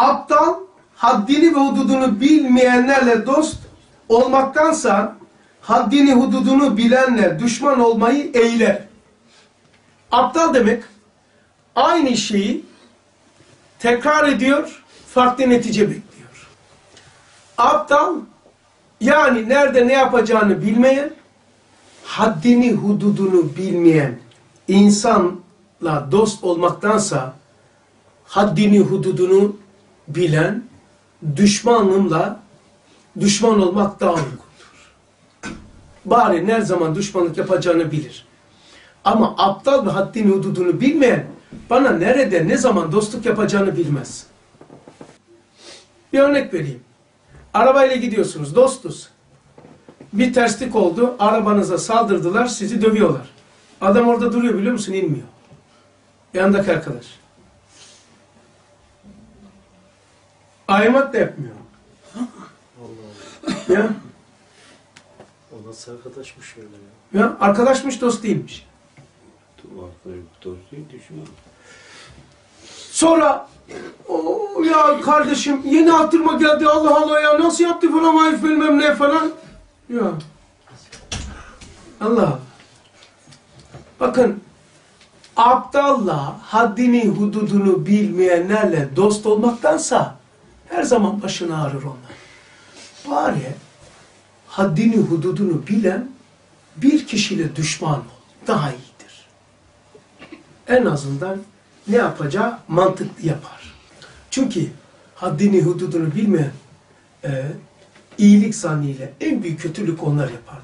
Aptal, haddini ve hududunu bilmeyenlerle dost olmaktansa haddini hududunu bilenle düşman olmayı eğiler. Aptal demek aynı şeyi tekrar ediyor, farklı netice bekliyor. Aptal yani nerede ne yapacağını bilmeyen, haddini hududunu bilmeyen insanla dost olmaktansa haddini hududunu bilen düşmanımla düşman olmak daha uygundur. Bari ne zaman düşmanlık yapacağını bilir. Ama aptal ve haddini hududunu bilmeyen bana nerede ne zaman dostluk yapacağını bilmez. Bir örnek vereyim. Arabayla gidiyorsunuz, dostuz. Bir terslik oldu, arabanıza saldırdılar, sizi dövüyorlar. Adam orada duruyor biliyor musun? İnmiyor. Yanındaki arkadaş. Aymak da yapmıyor. ya, O nasıl arkadaşmış öyle ya? ya arkadaşmış dost değilmiş. Dost değil düşman. Sonra o ya kardeşim yeni attırma geldi Allah Allah ya nasıl yaptı falan vay bilmem ne falan. Ya. Allah Allah. Bakın aptalla haddini hududunu bilmeyenlerle dost olmaktansa her zaman başını ağrır onlar. Bari haddini hududunu bilen bir kişiyle düşman ol. Daha iyidir. En azından ne yapacağı mantıklı yapar. Çünkü haddini hududunu bilmeyen e, iyilik zannıyla en büyük kötülük onlar yaparlar.